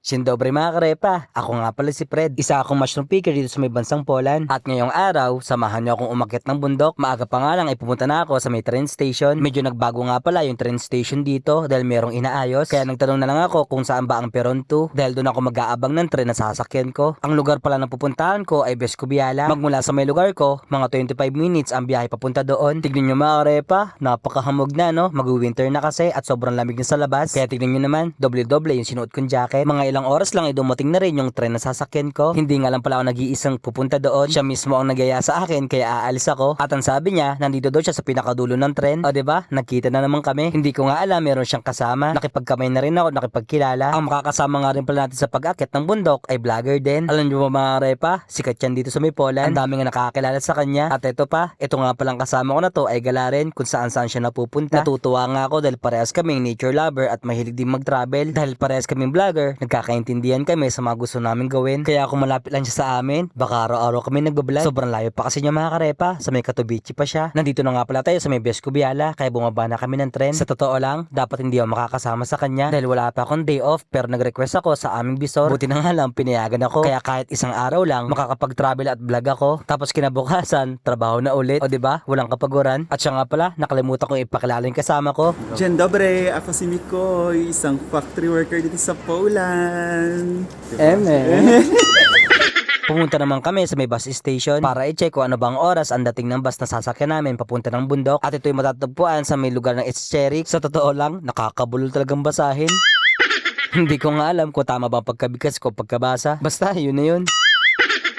Sindobre mga karepa, ako nga pala si Fred, isa akong mushroom picker dito sa may bansang Poland. At ngayong araw, samahan niyo akong umakyat ng bundok. Maaga pa nga lang ay na ako sa may train station. Medyo nagbago nga pala yung train station dito dahil merong inaayos. Kaya nagtanong na lang ako kung saan ba ang peron 2 dahil doon ako mag-aabang ng tren na sasakyan ko. Ang lugar pala na pupuntahan ko ay Bescubiala. Magmula sa may lugar ko, mga 25 minutes ang biyahe papunta doon. Tignan nyo mga karepa, napakahamog na no. Mag-winter na kasi at sobrang lamig na sa labas. Kaya tignan nyo naman, doble-doble yung sinuot kong jacket. Mga ilang oras lang ay dumating na rin yung tren na sasakyan ko. Hindi nga lang pala ako nag-iisang pupunta doon. Siya mismo ang nagyaya sa akin kaya aalis ako. At ang sabi niya, nandito daw siya sa pinakadulo ng tren. O ba? Nagkita na naman kami. Hindi ko nga alam meron siyang kasama. Nakipagkamay na rin ako, nakipagkilala. Ang makakasama nga rin pala natin sa pag-akit ng bundok ay vlogger din. Alam niyo ba mga repa? Sikat yan dito sa may. Ang dami nga nakakakilala sa kanya. At ito pa, ito nga palang kasama ko na to ay gala rin kung saan saan siya napupunta. Natutuwa nga ako dahil parehas kaming nature lover at mahilig din mag-travel. Dahil parehas kaming vlogger, nagkakaintindihan kami sa mga gusto namin gawin. Kaya kung malapit lang siya sa amin, baka araw-araw kami nagbablog. Sobrang layo pa kasi niya mga karepa. Sa may Katowice pa siya. Nandito na nga pala tayo sa may Bescubiala kaya bumaba na kami ng tren. Sa totoo lang, dapat hindi ako makakasama sa kanya dahil wala pa akong day off pero nag-request ako sa aming bisor. Buti na nga lang pinayagan ako. Kaya kahit isang araw lang makakapag-travel at vlog ako. Tapos kinabukasan, trabaho na ulit. O ba? Walang kapaguran. At siya nga pala, nakalimutan kong ipakilala yung kasama ko. Dzień dobry, ako si Mikoy, isang factory worker dito sa Poland. Eme. Pumunta naman kami sa may bus station para i-check kung ano bang oras ang dating ng bus na sasakyan namin papunta ng bundok at ito'y matatagpuan sa may lugar ng Etcherik. Sa totoo lang, nakakabulol talagang basahin. Hindi ko nga alam kung tama ba ang pagkabigkas ko pagkabasa. Basta, yun na yun.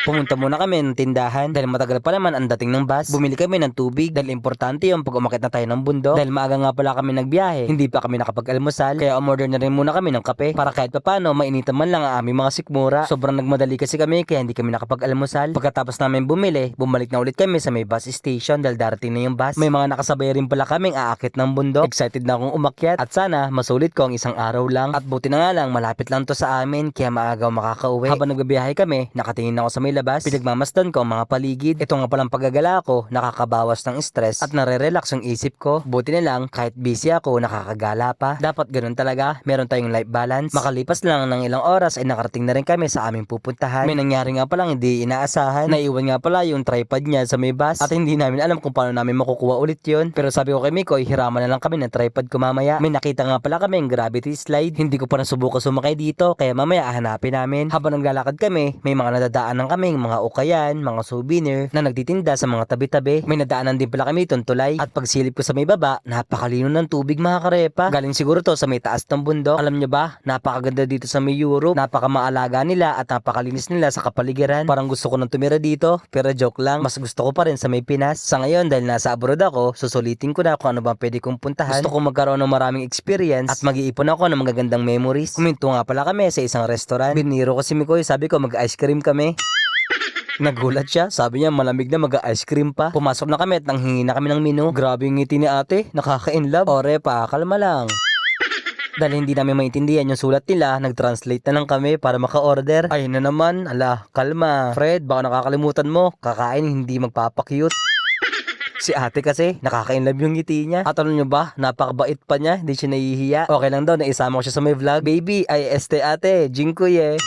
Pumunta muna kami ng tindahan dahil matagal pa naman ang dating ng bus. Bumili kami ng tubig dahil importante yung pag umakit na tayo ng bundok. Dahil maaga nga pala kami nagbiyahe, hindi pa kami nakapag-almusal. Kaya umorder na rin muna kami ng kape para kahit papano mainitan man lang ang aming mga sikmura. Sobrang nagmadali kasi kami kaya hindi kami nakapag-almusal. Pagkatapos namin bumili, bumalik na ulit kami sa may bus station dahil darating na yung bus. May mga nakasabay rin pala kaming aakit ng bundok. Excited na akong umakyat at sana masulit ko ang isang araw lang. At buti na nga lang malapit lang to sa amin kaya maaga makakauwi. Habang nagbabiyahe kami, nakatingin ako sa may labas, pinagmamasdan ko ang mga paligid. Ito nga palang paggagala ko, nakakabawas ng stress at nare-relax ang isip ko. Buti na lang, kahit busy ako, nakakagala pa. Dapat ganun talaga, meron tayong life balance. Makalipas lang ng ilang oras ay nakarating na rin kami sa aming pupuntahan. May nangyari nga palang hindi inaasahan. Naiwan nga pala yung tripod niya sa may bus at hindi namin alam kung paano namin makukuha ulit yun. Pero sabi ko kay Miko, hiraman na lang kami ng tripod ko mamaya. May nakita nga pala kami yung gravity slide. Hindi ko pa nasubukan sumakay dito, kaya mamaya hanapin namin. Habang naglalakad kami, may mga nadadaanan kaming mga ukayan, mga souvenir na nagtitinda sa mga tabi-tabi. May nadaanan din pala kami itong tulay. At pagsilip ko sa may baba, napakalino ng tubig mga karepa. Galing siguro to sa may taas ng bundok. Alam nyo ba, napakaganda dito sa may Europe. Napakamaalaga nila at napakalinis nila sa kapaligiran. Parang gusto ko nang tumira dito, pero joke lang. Mas gusto ko pa rin sa may Pinas. Sa ngayon, dahil nasa abroad ako, susulitin ko na kung ano bang pwede kong puntahan. Gusto ko magkaroon ng maraming experience at mag-iipon ako ng magagandang memories. Kuminto nga pala kami sa isang restaurant. Biniro ko si Mikoy, sabi ko mag-ice cream kami. Nagulat siya. Sabi niya malamig na mag-ice cream pa. Pumasok na kami at nanghingi na kami ng menu. Grabe yung ngiti ni ate. Nakaka-inlove. Ore pa, kalma lang. Dahil hindi namin maintindihan yung sulat nila, nag-translate na lang kami para maka-order. Ay na naman, ala, kalma. Fred, baka nakakalimutan mo, kakain hindi magpapakyut. Si ate kasi, nakaka-inlove yung ngiti niya. At alam nyo ba, napakabait pa niya, hindi siya nahihiya. Okay lang daw, naisama ko siya sa may vlog. Baby, ay este ate, jinkoy eh.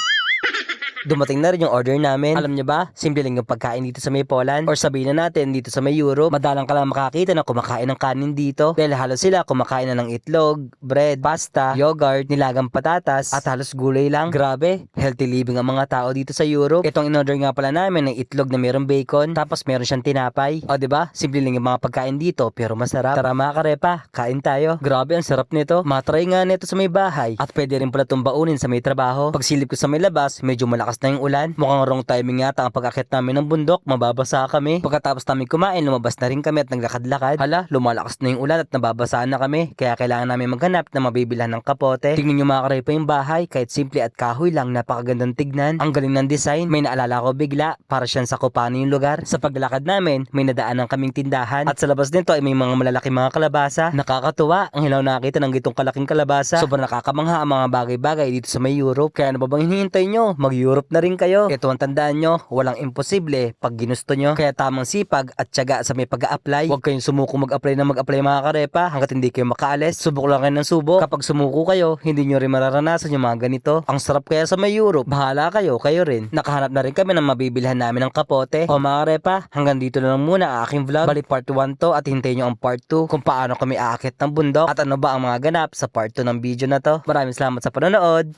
Dumating na rin yung order namin. Alam niyo ba, simple lang yung pagkain dito sa may Poland. Or sabihin na natin dito sa may Europe, madalang ka lang makakita na kumakain ng kanin dito. Dahil halos sila kumakain na ng itlog, bread, pasta, yogurt, nilagang patatas, at halos gulay lang. Grabe, healthy living ang mga tao dito sa Europe. Itong in-order nga pala namin ng itlog na mayroong bacon, tapos meron siyang tinapay. O ba? Simple lang yung mga pagkain dito, pero masarap. Tara mga karepa, kain tayo. Grabe, ang sarap nito. Matry nga nito sa may bahay. At pwede rin pala itong baunin sa may trabaho. Pagsilip ko sa may labas, medyo malakas na yung ulan. Mukhang wrong timing yata ang pag-akit namin ng bundok. Mababasa kami. Pagkatapos namin kumain, lumabas na rin kami at naglakad-lakad. Hala, lumalakas na yung ulan at nababasaan na kami. Kaya kailangan namin maghanap na mabibilhan ng kapote. Tingnan nyo mga karepa yung bahay. Kahit simple at kahoy lang, napakagandang tignan. Ang galing ng design. May naalala ko bigla. Para siyang sa Kupano yung lugar. Sa paglakad namin, may nadaanan kaming tindahan. At sa labas nito ay may mga malalaki mga kalabasa. Nakakatuwa. Ang hilaw nakita ng gitong kalaking kalabasa. Sobrang nakakamangha ang mga bagay-bagay dito sa may Europe. Kaya ano ba bang hinihintay nyo? Mag-Europe Europe na rin kayo. Ito ang tandaan nyo, walang imposible pag ginusto nyo. Kaya tamang sipag at tiyaga sa may pag apply Huwag kayong sumuko mag-apply na mag-apply mga karepa hanggat hindi kayo makaalis. Subok lang kayo ng subok. Kapag sumuko kayo, hindi nyo rin mararanasan yung mga ganito. Ang sarap kaya sa may Europe. Bahala kayo, kayo rin. Nakahanap na rin kami ng mabibilhan namin ng kapote. O mga karepa, hanggang dito na lang muna ang aking vlog. Bali part 1 to at hintayin nyo ang part 2 kung paano kami aakit ng bundok at ano ba ang mga ganap sa part 2 ng video na to. Maraming salamat sa panonood.